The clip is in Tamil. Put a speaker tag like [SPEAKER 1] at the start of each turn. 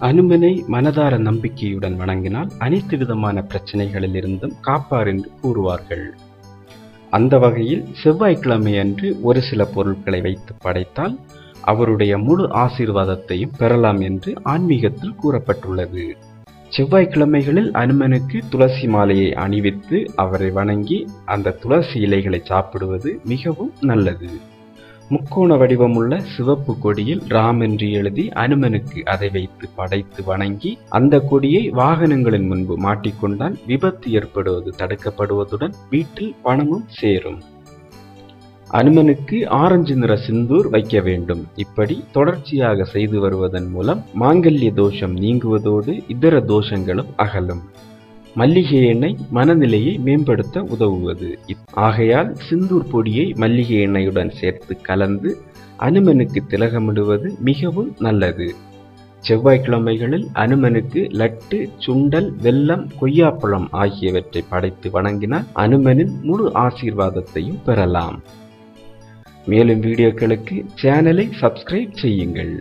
[SPEAKER 1] அனுமனை மனதார நம்பிக்கையுடன் வணங்கினால் அனைத்து விதமான பிரச்சனைகளிலிருந்தும் காப்பார் என்று கூறுவார்கள். அந்த வகையில் செவ்வாய்க்கிழமை அன்று ஒரு சில பொருட்களை வைத்து படைத்தால் அவருடைய முழு ஆசீர்வாதத்தையும் பெறலாம் என்று ஆன்மீகத்தில் கூறப்பட்டுள்ளது. செவ்வாய்க்கிழமைகளில் அனுமனுக்கு துளசி மாலையை அணிவித்து அவரை வணங்கி அந்த துளசி இலைகளை சாப்பிடுவது மிகவும் நல்லது. முக்கோண வடிவமுள்ள சிவப்பு கொடியில் ராம் என்று எழுதி அனுமனுக்கு அதை வைத்து படைத்து வணங்கி அந்த கொடியை வாகனங்களின் முன்பு மாட்டிக்கொண்டால் விபத்து ஏற்படுவது தடுக்கப்படுவதுடன் வீட்டில் பணமும் சேரும். அனுமனுக்கு ஆரஞ்சு நிற சிந்தூர் வைக்க வேண்டும். இப்படி தொடர்ச்சியாக செய்து வருவதன் மூலம் மாங்கல்ய தோஷம் நீங்குவதோடு இதர தோஷங்களும் அகலும். மல்லிகை எண்ணெய் மனநிலையை மேம்படுத்த உதவுவது. ஆகையால் சிந்தூர் பொடியை மல்லிகை எண்ணெயுடன் சேர்த்து கலந்து அனுமனுக்கு திலகமிடுவது மிகவும் நல்லது. செவ்வாய்க்கிழமைகளில் அனுமனுக்கு லட்டு சுண்டல் வெல்லம் கொய்யாப்பழம் ஆகியவற்றை படைத்து வணங்கினால் அனுமனின் முழு ஆசீர்வாதத்தையும் பெறலாம். மேலும் வீடியோக்களுக்கு சேனலை சப்ஸ்கிரைப் செய்யுங்கள்.